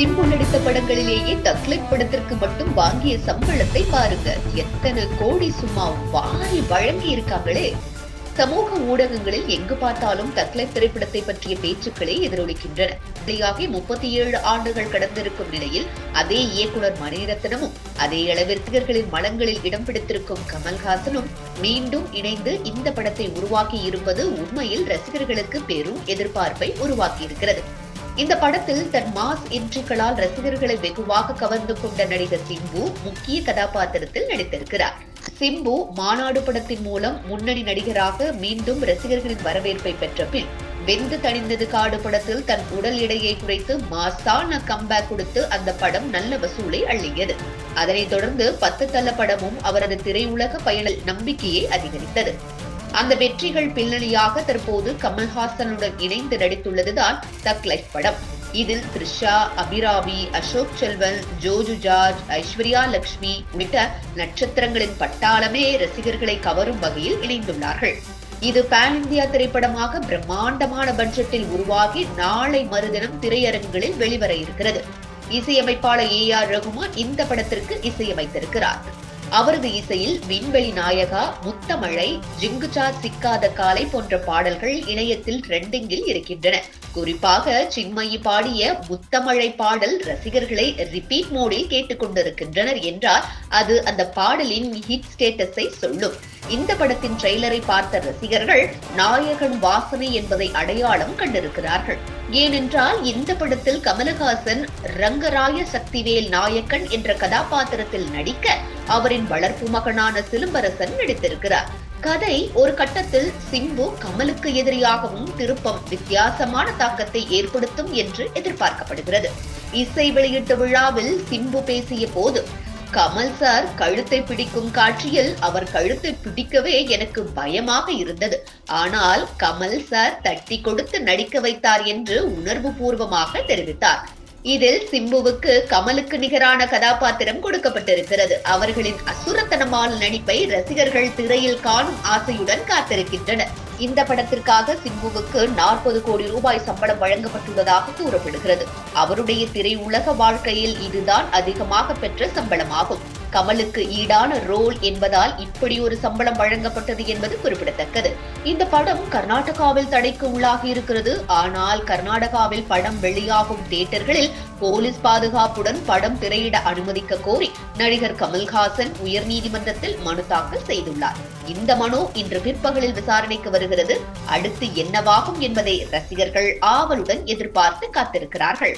சிம்பு நடித்த படங்களிலேயே தக்லைட் படத்திற்கு மட்டும் வாங்கிய சம்பளத்தை பாருங்க. எத்தனை கோடி சும்மா வாரி வழங்கி இருக்காங்களே. சமூக ஊடகங்களில் எங்கு பார்த்தாலும் தக்லைட் திரைப்படத்தை பற்றிய பேச்சுக்களே எதிரொலிக்கின்றன. வெளியாகி முப்பத்தி ஏழு ஆண்டுகள் கடந்திருக்கும் நிலையில் அதே இயக்குனர் மணிரத்னமும் அதே அளவு ரசிகர்களின் மனங்களில் இடம் பிடித்திருக்கும் கமல்ஹாசனும் மீண்டும் இணைந்து இந்த படத்தை உருவாக்கி இருப்பது உண்மையில் ரசிகர்களுக்கு பெரும் எதிர்பார்ப்பை உருவாக்கி இருக்கிறது இந்த படத்தில் தன் மாஸ் என்ட்ரிகளால் ரசிகர்களை வெகுவாக கவர்ந்து கொண்ட நடிகர் சிம்பு முக்கிய கதாபாத்திரத்தில் நடித்திருக்கிறார். சிம்பு மாநாடு படத்தின் மூலம் முன்னணி நடிகராக மீண்டும் ரசிகர்களின் வரவேற்பை பெற்ற பின் வெந்து தணிந்தது காடு படத்தில் தன் உடல் எடையை குறைத்து மாசான கம்பேக் கொடுத்து அந்த படம் நல்ல வசூலை அள்ளியது. அதனைத் தொடர்ந்து பத்து தள்ள படமும் அவரது திரையுலக பயண நம்பிக்கையை அதிகரித்தது. அந்த வெற்றிகள் பின்னணியாக தற்போது கமல்ஹாசனுடன் இணைந்து நடித்துள்ளதுதான் தக் லைஃப் படம். இதில் த்ரிஷா அபிராமி அசோக் செல்வன் ஜோஜு ஜார்ஜ் ஐஸ்வர்யா லட்சுமி உள்ளிட்ட நட்சத்திரங்களின் பட்டாளமே ரசிகர்களை கவரும் வகையில் இணைந்துள்ளார்கள். இது பேன் இந்தியா திரைப்படமாக பிரம்மாண்டமான பட்ஜெட்டில் உருவாகி நாளை மறுதினம் திரையரங்குகளில் வெளிவர இருக்கிறது. இசையமைப்பாளர் ஏ ஆர் ரகுமான் இந்த படத்திற்கு இசையமைத்திருக்கிறார். அவரது இசையில் விண்வெளி நாயகா முத்தமழை ஜிங்குச்சா சிக்காத காலை போன்ற பாடல்கள் இணையத்தில் ட்ரெண்டிங்கில் இருக்கின்றன. குறிப்பாக சின்மயி பாடிய முத்தமழை பாடல் ரசிகர்களை ரிப்பீட் மோடில் கேட்டுக்கொண்டிருக்கின்றனர் என்றால் அது அந்த பாடலின் ஹிட் ஸ்டேட்டஸை சொல்லும். இந்த படத்தின் ட்ரெய்லரை பார்த்த ரசிகர்கள் நாயகன் வாசனை என்பதை அடையாளம் கண்டிருக்கிறார்கள். ஏனென்றால் இந்த படத்தில் கமலஹாசன் ரங்கராய சக்திவேல் நாயக்கன் என்ற கதாபாத்திரத்தில் நடிக்க அவரின் வளர்ப்பு மகனான சிலம்பரசன் நடித்திருக்கிறார். கதை ஒரு கட்டத்தில் சிம்பு கமலுக்கு எதிரியாகவும் திருப்பம் வித்தியாசமான தாக்கத்தை ஏற்படுத்தும் என்று எதிர்பார்க்கப்படுகிறது. இசை வெளியீட்டு விழாவில் சிம்பு பேசிய போது கமல் சார் கழுத்தை பிடிக்கும் காட்சியில் அவர் கழுத்தை பிடிக்கவே எனக்கு பயமாக இருந்தது. ஆனால் கமல் சார் தட்டி கொடுத்து நடிக்க வைத்தார் என்று உணர்வு பூர்வமாக தெரிவித்தார். இதில் சிம்புவுக்கு கமலுக்கு நிகரான கதாபாத்திரம் கொடுக்கப்பட்டிருக்கிறது. அவர்களின் அசுரத்தனமான நடிப்பை ரசிகர்கள் திரையில் காணும் ஆசையுடன் காத்திருக்கின்றனர். இந்த படத்திற்காக சிம்புவுக்கு நாற்பது கோடி ரூபாய் சம்பளம் வழங்கப்பட்டுள்ளதாக கூறப்படுகிறது. அவருடைய திரையுலக வாழ்க்கையில் இதுதான் அதிகமாக பெற்ற சம்பளமாகும். கமலுக்கு ஈடான ரோல் என்பதால் இப்படி ஒரு சம்பளம் வழங்கப்பட்டது என்பது குறிப்பிடத்தக்கது. இந்த படம் கர்நாடகாவில் தடைக்கு உள்ளாகி இருக்கிறது. ஆனால் கர்நாடகாவில் படம் வெளியாகும் தியேட்டர்களில் போலீஸ் பாதுகாப்புடன் படம் திரையிட அனுமதிக்க கோரி நடிகர் கமல்ஹாசன் உயர்நீதிமன்றத்தில் மனு தாக்கல் செய்துள்ளார். இந்த மனு இன்று பிற்பகலில் விசாரணைக்கு வருகிறது. அடுத்து என்னவாகும் என்பதை ரசிகர்கள் ஆவலுடன் எதிர்பார்த்து காத்திருக்கிறார்கள்.